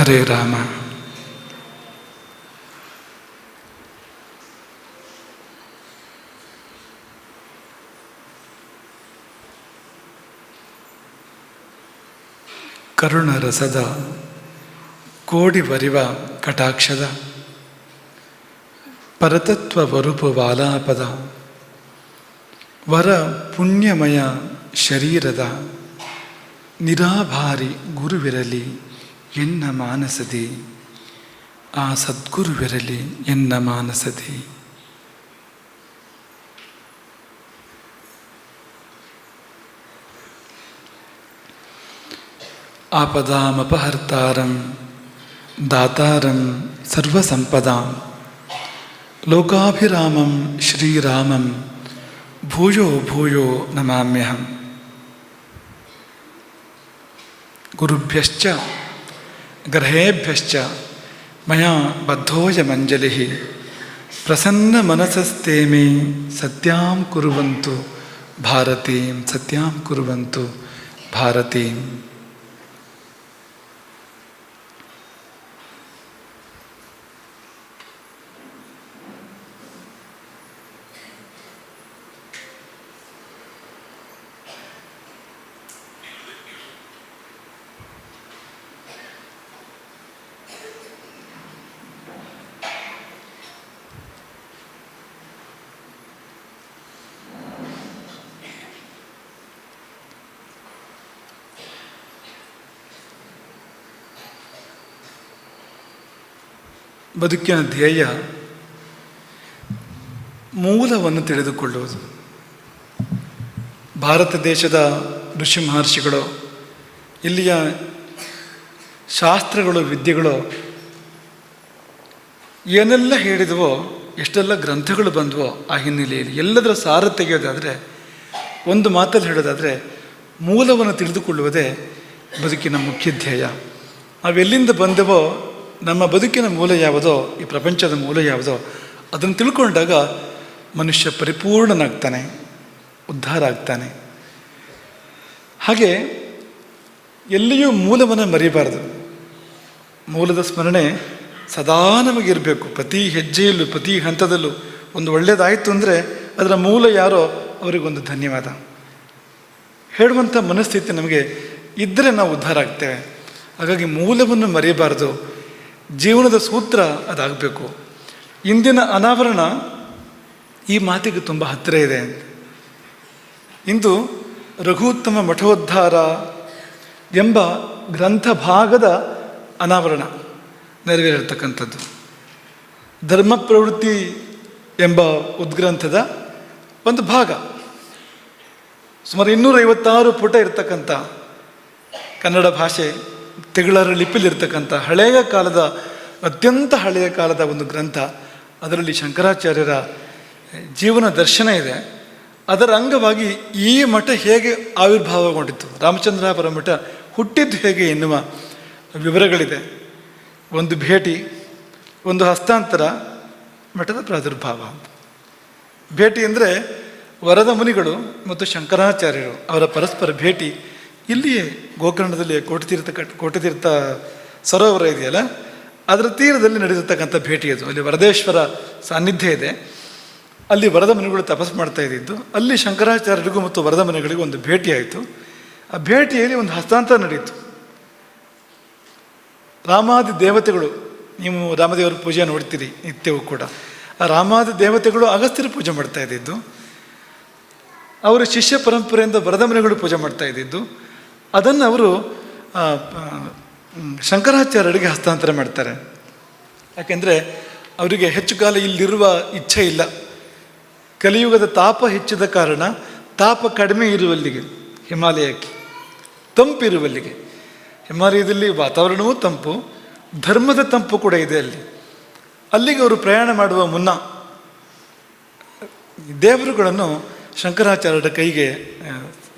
ಹರೇ ರಾಮ. ಕರುಣರಸದ ಕೋಡಿ ಬರಿವ ಕಟಾಕ್ಷದ ಪರತತ್ವ ವರುಪು ವಾಲಾಪದ ವರ ಪುಣ್ಯಮಯ ಶರೀರದ ನಿರಾಭಾರಿ ಗುರುವಿರಲಿ. ಎನ್ನ ಮಾನಸದಿ ಆ ಸದ್ಗುರುವಿರಲಿ ಎನ್ನ ಮಾನಸದಿ ಆಪದಾಮಪಹರ್ತಾರಂ ದಾತಾರಂ ಸರ್ವಸಂಪದಾಂ ಲೋಕಾಭಿರಾಮಂ ಶ್ರೀರಾಮಂ ಭೂಯೋ ಭೂಯೋ ನಮಾಮ್ಯಹಂ ಗುರುಭ್ಯಶ್ಚ ग्रहेभ्यश्च मया बद्धोऽयमञ्जलिः प्रसन्नमनसस्ते मे सत्यां कुर्वन्तु भारती सत्यां कुर्वन्तु भारतीम् ಬದುಕಿನ ಧ್ಯೇಯ ಮೂಲವನ್ನು ತಿಳಿದುಕೊಳ್ಳುವುದು. ಭಾರತ ದೇಶದ ಋಷಿ ಮಹರ್ಷಿಗಳು, ಇಲ್ಲಿಯ ಶಾಸ್ತ್ರಗಳು, ವಿದ್ಯೆಗಳು ಏನೆಲ್ಲ ಹೇಳಿದವೋ, ಎಷ್ಟೆಲ್ಲ ಗ್ರಂಥಗಳು ಬಂದವೋ ಆ ಹಿನ್ನೆಲೆಯಲ್ಲಿ ಎಲ್ಲದರ ಸಾರ ತೆಗೆಯೋದಾದರೆ, ಒಂದು ಮಾತಲ್ಲಿ ಹೇಳೋದಾದರೆ, ಮೂಲವನ್ನು ತಿಳಿದುಕೊಳ್ಳುವುದೇ ಬದುಕಿನ ಮುಖ್ಯ ಧ್ಯೇಯ. ನಾವೆಲ್ಲಿಂದ ಬಂದವೋ ನಮ್ಮ ಬದುಕಿನ ಮೂಲ ಯಾವುದೋ, ಈ ಪ್ರಪಂಚದ ಮೂಲ ಯಾವುದೋ, ಅದನ್ನು ತಿಳ್ಕೊಂಡಾಗ ಮನುಷ್ಯ ಪರಿಪೂರ್ಣನಾಗ್ತಾನೆ, ಉದ್ಧಾರ ಆಗ್ತಾನೆ. ಹಾಗೆ ಎಲ್ಲಿಯೂ ಮೂಲವನ್ನು ಮರಿಬಾರ್ದು. ಮೂಲದ ಸ್ಮರಣೆ ಸದಾ ನಮಗಿರಬೇಕು. ಪ್ರತಿ ಹೆಜ್ಜೆಯಲ್ಲೂ, ಪ್ರತಿ ಹಂತದಲ್ಲೂ ಒಂದು ಒಳ್ಳೆಯದಾಯಿತು ಅಂದರೆ ಅದರ ಮೂಲ ಯಾರೋ ಅವರಿಗೊಂದು ಧನ್ಯವಾದ. ಹೇಳುವಂಥ ಮನಸ್ಥಿತಿ ನಮಗೆ ಇದ್ದರೆ ನಾವು ಉದ್ಧಾರ ಆಗ್ತೇವೆ. ಹಾಗಾಗಿ ಮೂಲವನ್ನು ಮರೆಯಬಾರ್ದು ಜೀವನದ ಸೂತ್ರ ಅದಾಗಬೇಕು. ಇಂದಿನ ಅನಾವರಣ ಈ ಮಾತಿಗೆ ತುಂಬ ಹತ್ತಿರ ಇದೆ ಇಂದು ರಘುತ್ತಮ ಮಠೋದ್ಧಾರ ಎಂಬ ಗ್ರಂಥ ಭಾಗದ ಅನಾವರಣ ನೆರವೇರಿರ್ತಕ್ಕಂಥದ್ದು ಧರ್ಮ ಪ್ರವೃತ್ತಿ ಎಂಬ ಉದ್ಗ್ರಂಥದ ಒಂದು ಭಾಗ. ಸುಮಾರು ಇನ್ನೂರೈವತ್ತಾರು ಪುಟ ಇರತಕ್ಕಂಥ ಕನ್ನಡ ಭಾಷೆ ತಿಗಳರ ಲಿಪಿಲಿರ್ತಕ್ಕಂಥ ಹಳೆಯ ಕಾಲದ, ಅತ್ಯಂತ ಹಳೆಯ ಕಾಲದ ಒಂದು ಗ್ರಂಥ. ಅದರಲ್ಲಿ ಶಂಕರಾಚಾರ್ಯರ ಜೀವನ ದರ್ಶನ ಇದೆ. ಅದರ ಅಂಗವಾಗಿ ಈ ಮಠ ಹೇಗೆ ಆವಿರ್ಭಾವಗೊಂಡಿತ್ತು? ರಾಮಚಂದ್ರಾಪುರ ಮಠ ಹುಟ್ಟಿದ್ದು ಹೇಗೆ ಎನ್ನುವ ವಿವರಗಳಿದೆ. ಒಂದು ಭೇಟಿ, ಒಂದು ಹಸ್ತಾಂತರ, ಮಠದ ಪ್ರಾದುರ್ಭಾವ. ಭೇಟಿ ಅಂದರೆ ವರದ ಮುನಿಗಳು ಮತ್ತು ಶಂಕರಾಚಾರ್ಯರು ಅವರ ಪರಸ್ಪರ ಭೇಟಿ ಇಲ್ಲಿಯೇ ಗೋಕರ್ಣದಲ್ಲಿ ಕೋಟತೀರ್ಥ ಕಟ್, ಕೋಟತೀರ್ಥ ಸರೋವರ ಇದೆಯಲ್ಲ? ಅದರ ತೀರದಲ್ಲಿ ನಡೆದಿರ್ತಕ್ಕಂಥ ಭೇಟಿ ಅದು. ಅಲ್ಲಿ ವರದೇಶ್ವರ ಸಾನ್ನಿಧ್ಯ ಇದೆ. ಅಲ್ಲಿ ವರದ ಮನೆಗಳು ತಪಸ್ ಮಾಡ್ತಾ ಇದ್ದಿದ್ದು. ಅಲ್ಲಿ ಶಂಕರಾಚಾರ್ಯರಿಗೂ ಮತ್ತು ವರದ ಮನೆಗಳಿಗೂ ಒಂದು ಭೇಟಿಯಾಯಿತು. ಆ ಭೇಟಿಯಲ್ಲಿ ಒಂದು ಹಸ್ತಾಂತರ ನಡೆಯಿತು. ರಾಮಾದಿ ದೇವತೆಗಳು, ನೀವು ರಾಮದೇವರ ಪೂಜೆ ನೋಡ್ತೀರಿ ನಿತ್ಯವೂ ಕೂಡ. ಆ ರಾಮಾದಿ ದೇವತೆಗಳು ಅಗಸ್ತ್ಯರ ಪೂಜೆ ಮಾಡ್ತಾ ಇದ್ದಿದ್ದು. ಅವರ ಶಿಷ್ಯ ಪರಂಪರೆಯಿಂದ ವರದಮನೆಗಳು ಪೂಜೆ ಮಾಡ್ತಾ ಇದ್ದಿದ್ದು. ಅದನ್ನು ಅವರು ಶಂಕರಾಚಾರ್ಯರಿಗೆ ಹಸ್ತಾಂತರ ಮಾಡ್ತಾರೆ. ಯಾಕೆಂದರೆ ಅವರಿಗೆ ಹೆಚ್ಚು ಕಾಲ ಇಲ್ಲಿರುವ ಇಚ್ಛೆ ಇಲ್ಲ. ಕಲಿಯುಗದ ತಾಪ ಹೆಚ್ಚಿದ ಕಾರಣ ತಾಪ ಕಡಿಮೆ ಇರುವಲ್ಲಿಗೆ, ಹಿಮಾಲಯಕ್ಕೆ ತಂಪಿರುವಲ್ಲಿಗೆ ಹಿಮಾಲಯದಲ್ಲಿ ವಾತಾವರಣವೂ ತಂಪು, ಧರ್ಮದ ತಂಪು ಕೂಡ ಇದೆ ಅಲ್ಲಿ. ಅಲ್ಲಿಗೆ ಅವರು ಪ್ರಯಾಣ ಮಾಡುವ ಮುನ್ನ ದೇವರುಗಳನ್ನು ಶಂಕರಾಚಾರ್ಯರ ಕೈಗೆ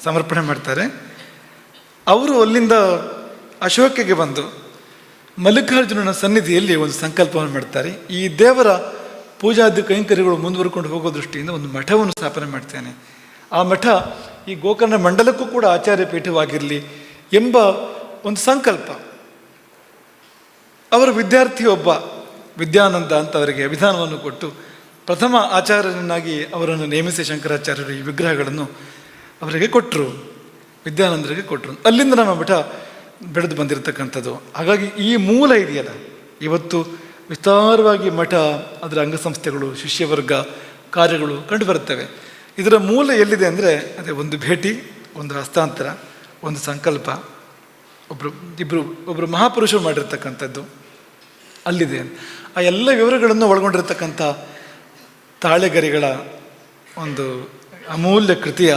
ಸಮರ್ಪಣೆ ಮಾಡ್ತಾರೆ. ಅವರು ಅಲ್ಲಿಂದ ಅಶೋಕೆಗೆ ಬಂದು ಮಲ್ಲಿಕಾರ್ಜುನನ ಸನ್ನಿಧಿಯಲ್ಲಿ ಒಂದು ಸಂಕಲ್ಪವನ್ನು ಮಾಡ್ತಾರೆ. ಈ ದೇವರ ಪೂಜಾದಿ ಕೈಂಕರ್ಯಗಳು ಮುಂದುವರ್ಕೊಂಡು ಹೋಗೋ ದೃಷ್ಟಿಯಿಂದ ಒಂದು ಮಠವನ್ನು ಸ್ಥಾಪನೆ ಮಾಡ್ತೇನೆ. ಆ ಮಠ ಈ ಗೋಕರ್ಣ ಮಂಡಲಕ್ಕೂ ಕೂಡ ಆಚಾರ್ಯ ಪೀಠವಾಗಿರಲಿ ಎಂಬ ಒಂದು ಸಂಕಲ್ಪ. ಅವರ ವಿದ್ಯಾರ್ಥಿ ಒಬ್ಬ ವಿದ್ಯಾನಂದ ಅಂತ ಅವರಿಗೆ ಅಭಿಧಾನವನ್ನು ಕೊಟ್ಟು ಪ್ರಥಮ ಆಚಾರ್ಯನನ್ನಾಗಿ ಅವರನ್ನು ನೇಮಿಸಿ ಶಂಕರಾಚಾರ್ಯರು ಈ ವಿಗ್ರಹಗಳನ್ನು ಅವರಿಗೆ ಕೊಟ್ಟರು. ವಿದ್ಯಾನಂದರಿಗೆ ಕೊಟ್ಟರು. ಅಲ್ಲಿಂದ ನಮ್ಮ ಮಠ ಬೆಳೆದು ಬಂದಿರತಕ್ಕಂಥದ್ದು. ಹಾಗಾಗಿ ಈ ಮೂಲ ಇದೆಯಲ್ಲ ಇವತ್ತು ವಿಸ್ತಾರವಾಗಿ ಮಠ, ಅದರ ಅಂಗಸಂಸ್ಥೆಗಳು, ಶಿಷ್ಯವರ್ಗ ಕಾರ್ಯಗಳು ಕಂಡುಬರುತ್ತವೆ ಇದರ ಮೂಲ ಎಲ್ಲಿದೆ ಅಂದರೆ ಅದೇ ಒಂದು ಭೇಟಿ, ಒಂದು ಹಸ್ತಾಂತರ, ಒಂದು ಸಂಕಲ್ಪ. ಒಬ್ಬರು ಇಬ್ಬರು ಒಬ್ಬರು ಮಹಾಪುರುಷರು ಮಾಡಿರ್ತಕ್ಕಂಥದ್ದು ಅಲ್ಲಿದೆ. ಆ ಎಲ್ಲ ವಿವರಗಳನ್ನು ಒಳಗೊಂಡಿರ್ತಕ್ಕಂಥ ತಾಳೆಗರಿಗಳ ಒಂದು ಅಮೂಲ್ಯ ಕೃತಿಯ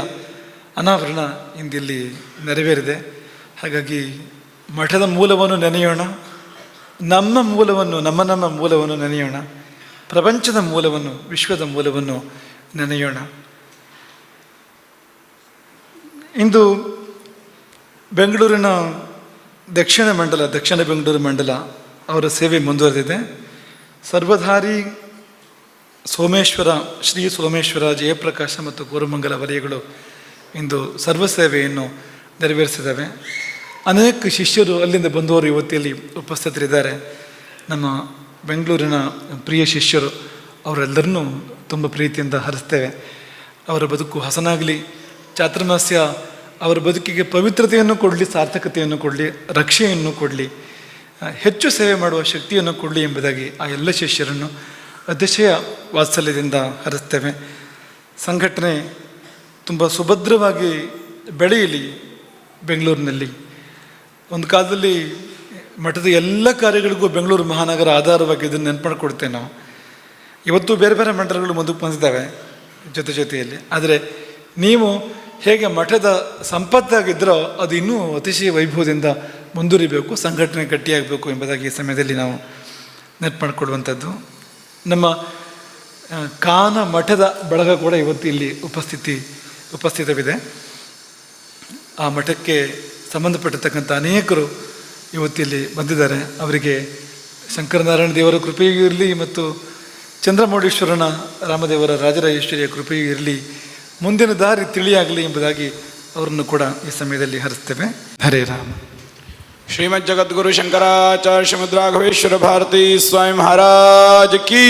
ಅನಾವರಣ ಇಂದಿಲ್ಲಿ ನೆರವೇರಿದೆ. ಹಾಗಾಗಿ ಮಠದ ಮೂಲವನ್ನು ನೆನೆಯೋಣ, ನಮ್ಮ ಮೂಲವನ್ನು, ನಮ್ಮ ನಮ್ಮ ಮೂಲವನ್ನು ನೆನೆಯೋಣ, ಪ್ರಪಂಚದ ಮೂಲವನ್ನು, ವಿಶ್ವದ ಮೂಲವನ್ನು ನೆನೆಯೋಣ. ಇಂದು ಬೆಂಗಳೂರಿನ ದಕ್ಷಿಣ ಮಂಡಲ, ದಕ್ಷಿಣ ಬೆಂಗಳೂರು ಮಂಡಲ ಅವರ ಸೇವೆ ಮುಂದುವರೆದಿದೆ. ಸರ್ವಧಾರಿ ಸೋಮೇಶ್ವರ, ಶ್ರೀ ಸೋಮೇಶ್ವರ, ಜಯಪ್ರಕಾಶ ಮತ್ತು ಗೋರುಮಂಗಲ ವಲಯಗಳು ಇಂದು ಸರ್ವ ಸೇವೆಯನ್ನು ನೆರವೇರಿಸಿದ್ದಾವೆ. ಅನೇಕ ಶಿಷ್ಯರು ಅಲ್ಲಿಂದ ಬಂದವರು ಯುವತಿಯಲ್ಲಿ ಉಪಸ್ಥಿತರಿದ್ದಾರೆ. ನಮ್ಮ ಬೆಂಗಳೂರಿನ ಪ್ರಿಯ ಶಿಷ್ಯರು, ಅವರೆಲ್ಲರನ್ನೂ ತುಂಬ ಪ್ರೀತಿಯಿಂದ ಹರಿಸ್ತೇವೆ. ಅವರ ಬದುಕು ಹಸನಾಗಲಿ, ಚಾತುರ್ಮಾಸ್ಯ ಅವರ ಬದುಕಿಗೆ ಪವಿತ್ರತೆಯನ್ನು ಕೊಡಲಿ, ಸಾರ್ಥಕತೆಯನ್ನು ಕೊಡಲಿ, ರಕ್ಷೆಯನ್ನು ಕೊಡಲಿ ಹೆಚ್ಚು ಸೇವೆ ಮಾಡುವ ಶಕ್ತಿಯನ್ನು ಕೊಡಲಿ ಎಂಬುದಾಗಿ ಆ ಎಲ್ಲ ಶಿಷ್ಯರನ್ನು ಅತಿಶಯ ವಾತ್ಸಲ್ಯದಿಂದ ಹರಿಸ್ತೇವೆ. ಸಂಘಟನೆ ತುಂಬ ಸುಭದ್ರವಾಗಿ ಬೆಳೆಯಲಿ ಬೆಂಗಳೂರಿನಲ್ಲಿ. ಒಂದು ಕಾಲದಲ್ಲಿ ಮಠದ ಎಲ್ಲ ಕಾರ್ಯಗಳಿಗೂ ಬೆಂಗಳೂರು ಮಹಾನಗರ ಆಧಾರವಾಗಿ ಇದನ್ನು ನೆನಪು ಮಾಡಿಕೊಡ್ತೇವೆ ನಾವು. ಇವತ್ತು ಬೇರೆ ಬೇರೆ ಮಂಡಲಗಳು ಮುಂದಕ್ಕೆ ಬಂದಿದ್ದಾವೆ ಜೊತೆ ಜೊತೆಯಲ್ಲಿ. ಆದರೆ ನೀವು ಹೇಗೆ ಮಠದ ಸಂಪತ್ತಾಗಿದ್ದರೋ ಅದು ಇನ್ನೂ ಅತಿಶಯ ವೈಭವದಿಂದ ಮುಂದುವರಿಬೇಕು, ಸಂಘಟನೆ ಗಟ್ಟಿಯಾಗಬೇಕು ಎಂಬುದಾಗಿ ಈ ಸಮಯದಲ್ಲಿ ನಾವು ನೆನಪು ಮಾಡಿಕೊಡುವಂಥದ್ದು. ನಮ್ಮ ಕಾನ ಮಠದ ಬಳಗ ಕೂಡ ಇವತ್ತು ಇಲ್ಲಿ ಉಪಸ್ಥಿತಿ ಉಪಸ್ಥಿತವಿದೆ ಆ ಮಠಕ್ಕೆ ಸಂಬಂಧಪಟ್ಟಿರ್ತಕ್ಕಂಥ ಅನೇಕರು ಇವತ್ತಿಲ್ಲಿ ಬಂದಿದ್ದಾರೆ ಅವರಿಗೆ ಶಂಕರನಾರಾಯಣ ದೇವರ ಕೃಪೆಯೂ ಇರಲಿ ಮತ್ತು ಚಂದ್ರಮೌಳೀಶ್ವರನ ರಾಮದೇವರ ರಾಜರಾಜೇಶ್ವರಿಯ ಕೃಪೆಯೂ ಇರಲಿ ಮುಂದಿನ ದಾರಿ ತಿಳಿಯಾಗಲಿ ಎಂಬುದಾಗಿ ಅವರನ್ನು ಕೂಡ ಈ ಸಮಯದಲ್ಲಿ ಹರಿಸ್ತೇವೆ ಹರೇ ರಾಮ ಶ್ರೀಮದ್ ಜಗದ್ಗುರು ಶಂಕರಾಚಾರ್ಯ ಶ್ರೀಮದ್ ರಾಘವೇಶ್ವರ ಭಾರತಿ ಸ್ವಾಮಿ ಮಹಾರಾಜ ಕೀ